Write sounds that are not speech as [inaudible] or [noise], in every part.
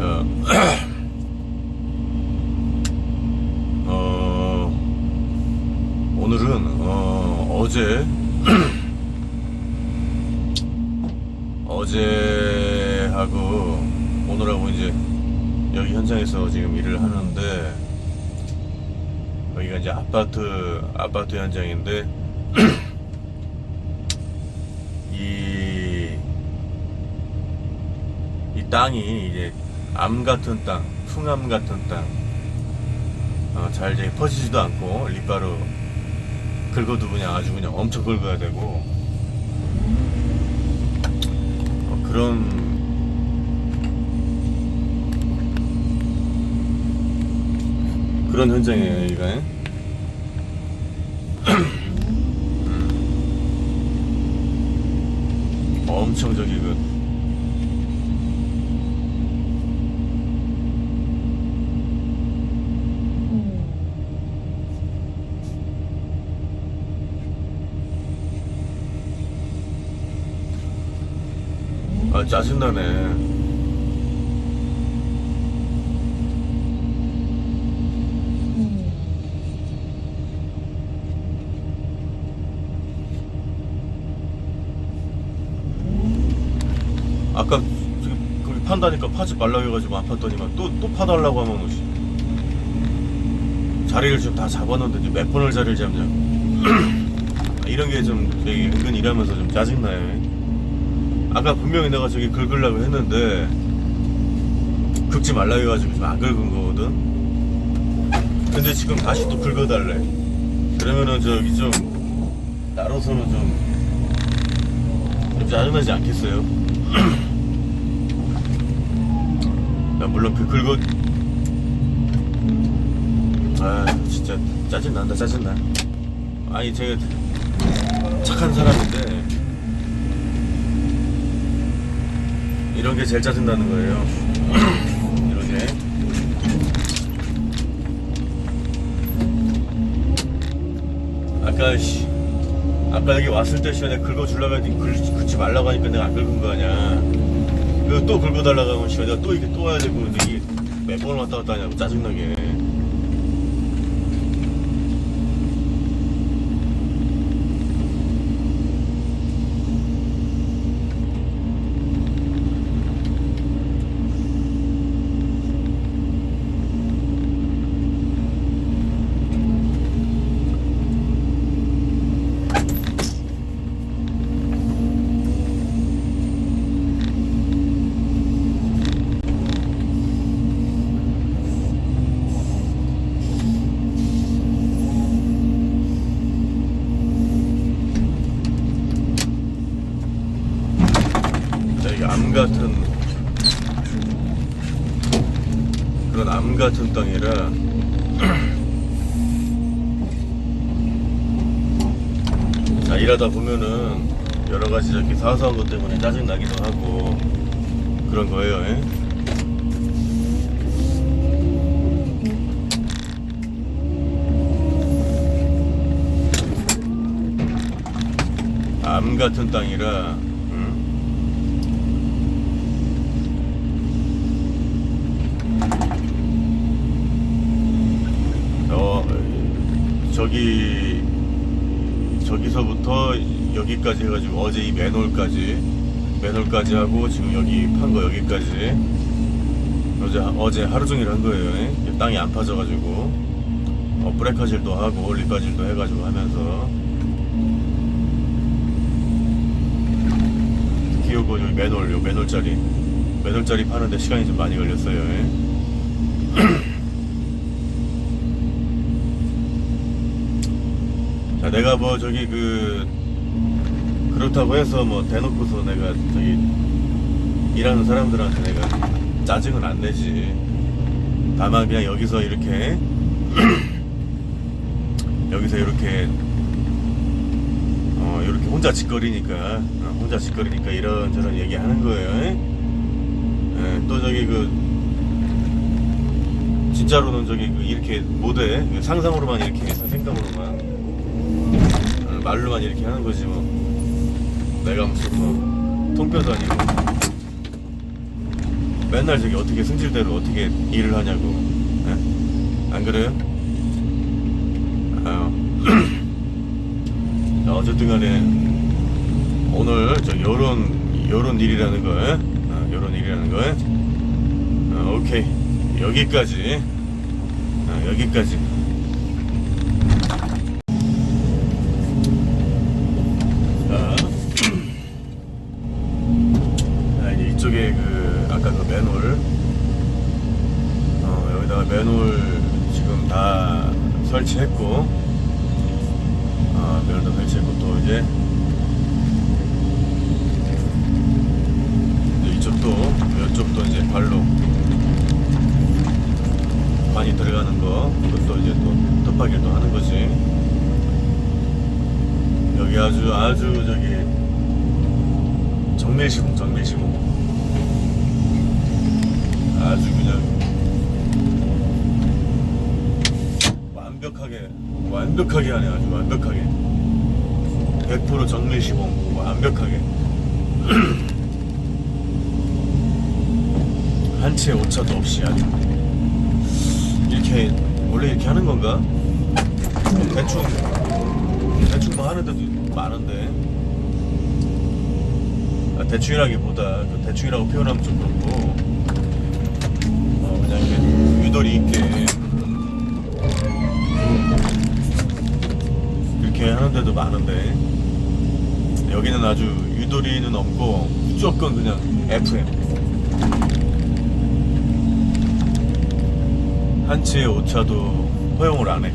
어, [clears throat] 어, 오늘은 어, 어제 [clears throat] 어제 하고 오늘하고 이제 여기 현장에서 지금 일을 하는데 여기가 이제 아파트 아파트 현장인데 [clears throat] 이, 이 땅이 이제 암 같은 땅, 숭암 같은 땅, 어, 잘 이제 퍼지지도 않고 립바로 긁어도 그냥 아주 그냥 엄청 긁어야 되고. 어, 그런 그런 현장이에요, 여기가. [clears throat] 엄청 저기 그 짜증나네. 아까 저기 판다니까 파지 말라고 해가지고 안 팠더니만 또, 또 파달라고 하면 뭐지. 자리를 지금 다 잡았는데 몇 번을 자리를 잡냐고. [clears throat] 이런 게 좀 되게 은근 일하면서 좀 짜증나요. 아까 분명히 내가 저기 긁으려고 했는데 긁지 말라고 해가지고 지금 안 긁은 거거든. 근데 지금 다시 또 긁어달래. 그러면은 저기 좀 나로서는 좀, 좀 짜증나지 않겠어요? [clears throat] 나 물론 그 긁어 아 진짜 짜증난다 짜증나 아니 제가 착한 사람인데 이런 게 제일 짜증나는 거예요. [clears throat] 이런 게. 아까 씨 아까 여기 왔을 때 시간에 긁어주려고 했더니 긁, 긁지 말라고 하니까 내가 안 긁은 거 아니야. 그리고 또 긁어달라고 하면 시간 내가 또 이렇게 또 와야 되고. 이게 몇 번을 왔다 갔다 하냐고 짜증나게 같은 땅이라 [clears throat] 자, 일하다 보면은 여러 가지 저렇게 사소한 것 때문에 짜증 나기도 하고 그런 거예요. 예? 암 같은 땅이라 음? 어, 저기, 저기서부터 여기까지 해가지고 어제 이 맨홀까지, 맨홀까지 하고 지금 여기 판 거 여기까지 어제, 어제 하루 종일 한 거예요. 예? 땅이 안 파져가지고, 어, 브레카질도 하고, 리바질도 해가지고 하면서. 특히 요거 여기 맨홀, 요 맨홀짜리. 맨홀짜리 파는데 시간이 좀 많이 걸렸어요. 자, 내가 뭐 저기 그 그렇다고 해서 뭐 대놓고서 내가 저기 일하는 사람들한테 내가 짜증은 안 내지. 다만 그냥 여기서 이렇게 [clears throat] 여기서 이렇게 어 이렇게 혼자 짓거리니까 어, 혼자 짓거리니까 이런 저런 얘기하는 거예요. 예, 또 저기 그 진짜로는 저기 그 이렇게 못해 상상으로만 이렇게 생각으로만 어, 말로만 이렇게 하는 거지 뭐 내가 무슨 뭐 통뼈도 아니고 맨날 저기 어떻게 승질대로 어떻게 일을 하냐고 예? 안 그래요? [clears throat] 자, 어쨌든 간에 오늘 저 요런 요런 일이라는 거 예? 어, 요런 일이라는 거 예? 어, 오케이 여기까지 어, 여기까지 이제 이제 이쪽도 이쪽도 이제 발로 관이 들어가는 거 그것도 이제 또또 하는 거지. 여기 아주 아주 저기 정밀시공 정밀시공. 아주 그냥 완벽하게 완벽하게 하네 아주 완벽하게. 100% 정밀 시공 완벽하게. [clears throat] 한치의 오차도 없이 아주 이렇게 원래 이렇게 하는 건가? 대충 대충 뭐 하는 데도 많은데. 아, 대충이라기보다 그 대충이라고 표현하면 좀 그렇고. 어, 그냥 이렇게 유도리 있게. 그렇게 하는 데도 많은데 여기는 아주 유도리는 없고 무조건 그냥 FM 한치의 오차도 허용을 안 해.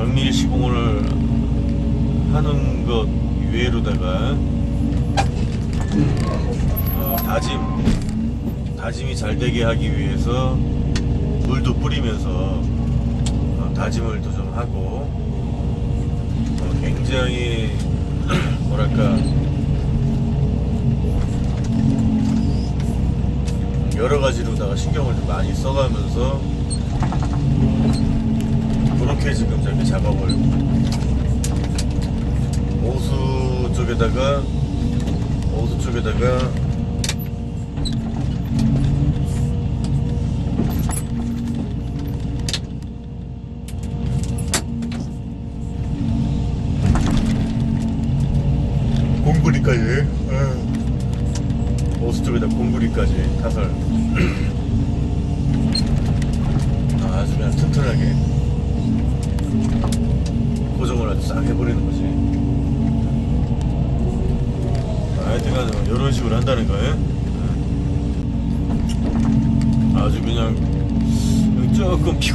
정밀 시공을 하는 것 외로다가 어, 다짐 다짐이 잘 되게 하기 위해서 물도 뿌리면서 어, 다짐을 또 좀 하고 어, 굉장히 [clears throat] 뭐랄까 여러 가지로다가 신경을 좀 많이 써가면서 그렇게 지금 저기 작업을 오수 쪽에다가 오수 쪽에다가 공구리까지 어. 오수 쪽에다 공구리까지 타설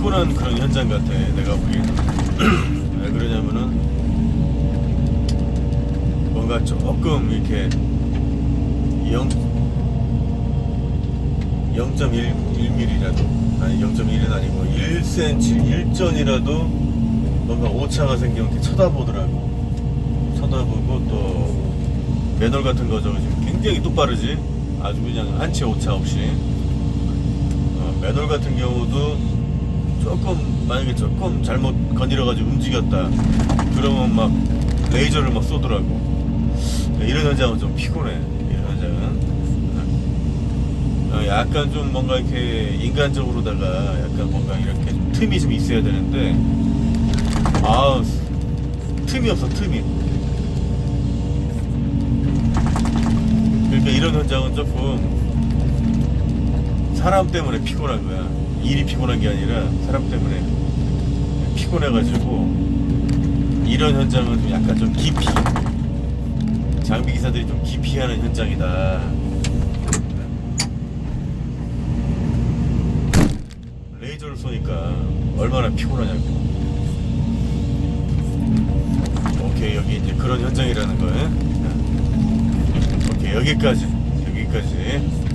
피곤한 그런 현장 같아. 내가 보기에는 [clears throat] 왜 그러냐면은 뭔가 조금 이렇게 0 0.1mm라도 아니 0.1은 아니고 1cm 1전이라도 뭔가 오차가 생기면 이렇게 쳐다보더라고. 쳐다보고 또 매널 같은 거 저거 지금 굉장히 똑바르지. 아주 그냥 한치 오차 없이. 어, 매널 같은 경우도 조금 만약에 조금 잘못 건드려가지고 움직였다. 그러면 막 레이저를 막 쏘더라고. 이런 현장은 좀 피곤해. 이런 현장은. 어, 약간 좀 뭔가 이렇게 인간적으로다가 약간 뭔가 이렇게 좀 틈이 좀 있어야 되는데 아 틈이 없어 틈이 그러니까 이런 현장은 조금 사람 때문에 피곤한 거야 일이 피곤한 게 아니라 사람 때문에 피곤해가지고 이런 현장은 좀 약간 좀 깊이 장비 기사들이 좀 깊이 하는 현장이다 레이저를 쏘니까 얼마나 피곤하냐고. 오케이 여기 이제 그런 현장이라는 거예요. 오케이 여기까지 여기까지.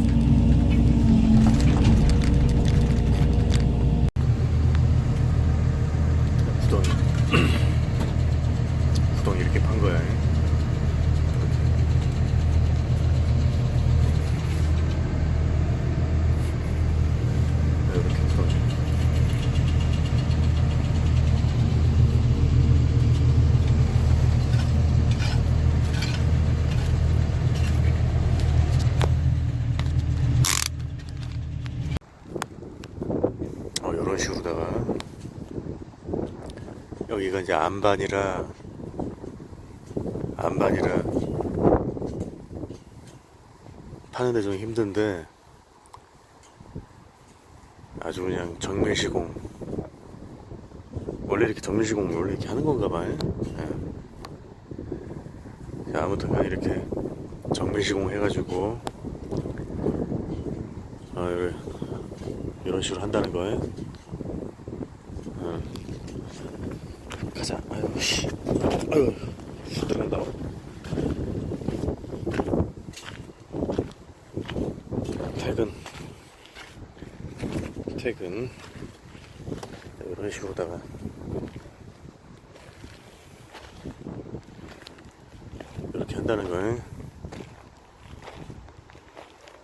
구덩이 구덩이 이렇게 판 거야. 이렇게 구덩이. 어, 이런 식으로다가 여기가 이제 안반이라 안반이라. 파는데 좀 힘든데 아주 그냥 정밀시공. 원래 이렇게 정밀시공 원래 이렇게 하는 건가 봐요. 예. 자, 아무튼 간에 이렇게 정밀시공 해가지고 어, 이런- 이런 식으로 한다는 거예요 가자. 아유 씨. 아유 들어간다. 퇴근. 퇴근. 이런 식으로다가. 이렇게 한다는 거예요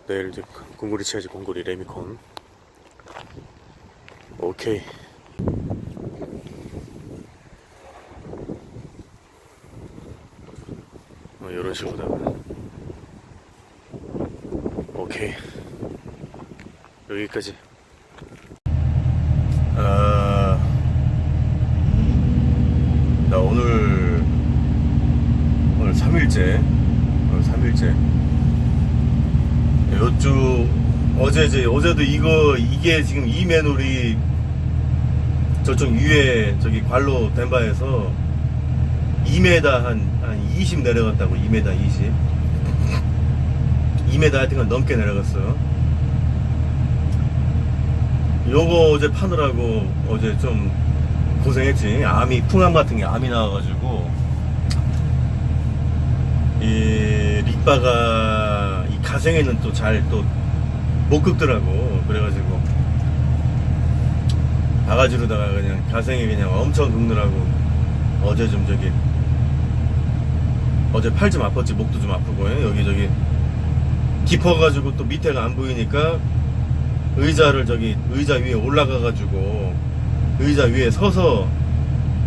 내일 이제 공구리 치야지 공구리 레미콘. 오케이 어, 이런 식으로다가 오케이. 여기까지. 아, 나 오늘 오늘 3일째. 오늘 3일째. 요쪽 어제 이제 어제도 이거 이게 지금 이 맨홀이 저쪽 위에 저기 관로 덴바에서 2m 한, 한 20 내려갔다고 2m 20 2m 하여튼간 넘게 내려갔어. 요거 어제 파느라고 어제 좀 고생했지. 암이 풍암 같은 게 암이 나와가지고. 이 릭바가 이 가생에는 또 잘 또 못 긁더라고. 그래가지고. 바가지로다가 그냥 가생에 그냥 엄청 긁느라고 어제 좀 저기 어제 팔 좀 아팠지 목도 좀 아프고 예? 여기저기 깊어가지고 또 밑에가 안 보이니까 의자를 저기 의자 위에 올라가가지고 의자 위에 서서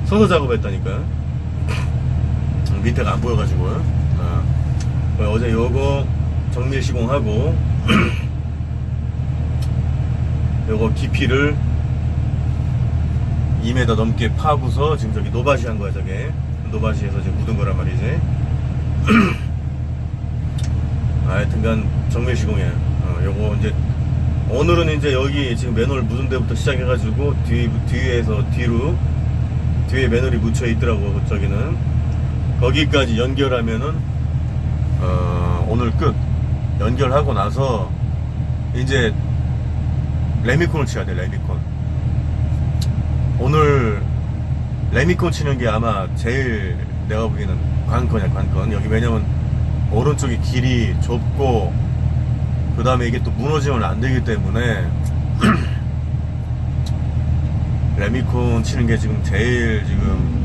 서서 작업했다니까 밑에가 안 보여가지고 어. 어제 요거 정밀 시공하고 [clears throat] 요거 깊이를 2m 넘게 파고서 지금 저기 노바시 한 거야 저게 노바시에서 지금 묻은 거란 말이지 하여튼간 정밀 시공이야 어, 요거 이제 오늘은 이제 여기 지금 맨홀 묻은 데부터 시작해가지고 뒤, 뒤에서 뒤로 뒤에 맨홀이 묻혀 있더라고 저기는. 거기까지 연결하면은 어, 오늘 끝. 연결하고 나서 이제 레미콘을 쳐야 돼 레미콘. 오늘 레미콘 치는 게 아마 제일 내가 보기에는 관건이야 관건. 여기 왜냐면 오른쪽이 길이 좁고 그 다음에 이게 또 무너지면 안 되기 때문에 [clears throat] 레미콘 치는 게 지금 제일 지금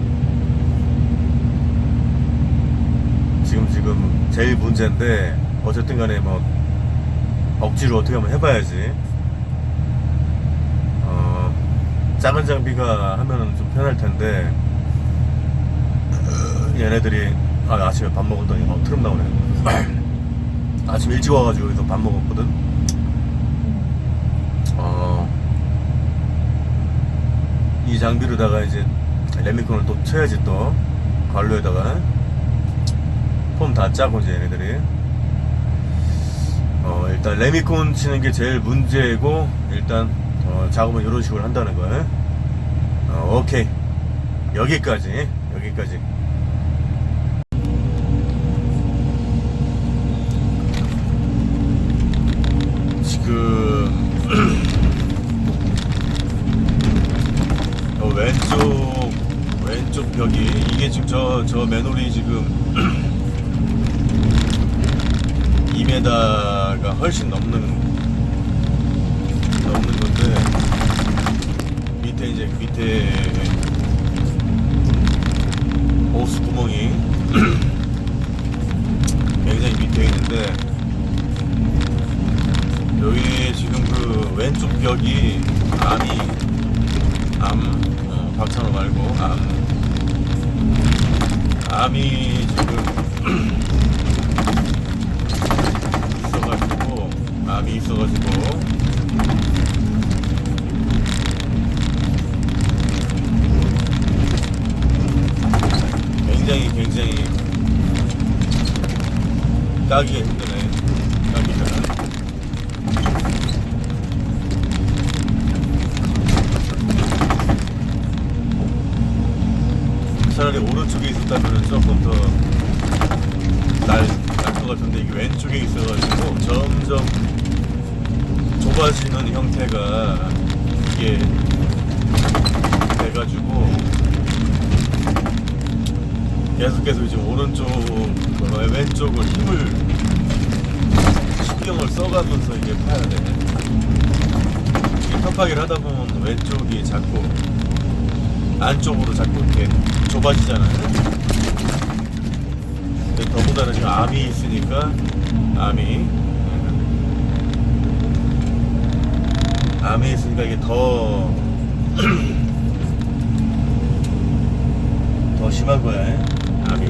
지금 지금 제일 문제인데 어쨌든 간에 뭐 억지로 어떻게 한번 해봐야지. 어 작은 장비가 하면은 좀 편할 텐데 얘네들이 아, 아침에 밥 먹었더니 어, 트름 나오네. [clears throat] 아침 일찍 와가지고 여기서 밥 먹었거든. 어, 이 장비로다가 이제 레미콘을 또 쳐야지 또 관로에다가 폼 다 짜고 이제 얘네들이. 어, 일단 레미콘 치는 게 제일 문제고 일단 어, 작업은 이런 식으로 한다는 거 어, 오케이. 여기까지 여기까지 벽이 이게 지금 저 저 맨홀이 지금 [clears throat] 2m가 훨씬 넘는 넘는 건데 밑에 이제 밑에 차라리 오른쪽에 있었다면 조금 더 날 날것 같은데 이게 왼쪽에 있어가지고 점점 좁아지는 형태가 이게 돼가지고 계속해서 이제 오른쪽 어, 왼쪽을 힘을 신경을 써가면서 이게 파야 돼. 이게 탑하기를 하다 보면 왼쪽이 자꾸 안쪽으로 자꾸 이렇게 좁아지잖아요. 더군다나 지금 암이 있으니까 암이 예. 암이 있으니까 이게 더 [clears throat] 더 심한 거야. 예. 암이.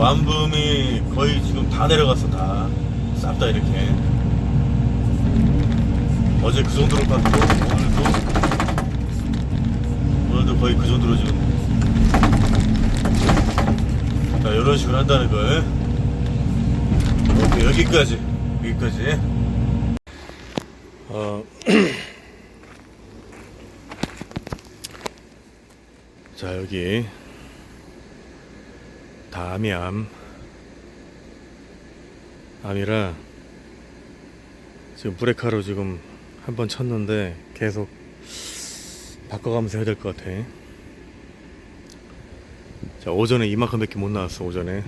완붐이 거의 지금 다 내려갔어 다 싹 다 이렇게. 어제 그 정도로 갔고 오늘 오늘도 거의 그 정도로 지금. 자 이런 식으로 한다는 걸. 오케이 여기까지. 여기까지. 어, [clears throat] 자 여기 다 암이 암 암이라 지금 브레카로 지금 한 번 쳤는데 계속 바꿔가면서 해야 될 것 같아. 자 오전에 이만큼 밖에 못 나왔어 오전에.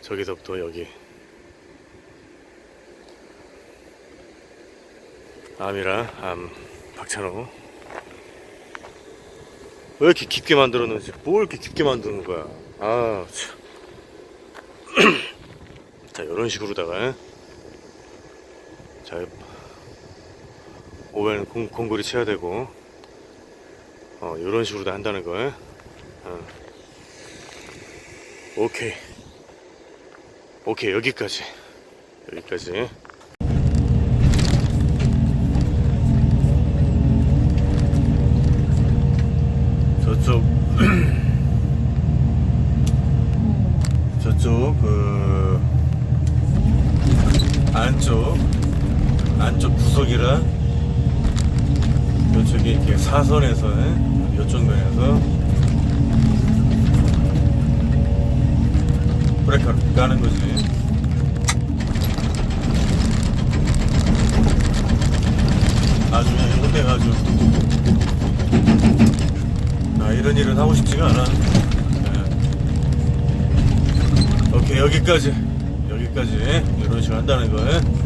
저기서부터 여기. 암이라 암 박찬호. 왜 이렇게 깊게 만들었는지 뭘 이렇게 깊게 만드는 거야 아 참. [clears throat] 자 이런 식으로다가 자 오후에는 공, 공구리 쳐야 되고 어 이런 식으로 다 한다는 거 어. 오케이 오케이 여기까지 여기까지 저쪽 [clears throat] 사선에서 이쪽 면에서 브레이크를 까는 거지. 아주 그냥 혼내가지고. 아 이런 일은 하고 싶지가 않아. 네. 오케이 여기까지. 여기까지 이런 식으로 한다는 거예 자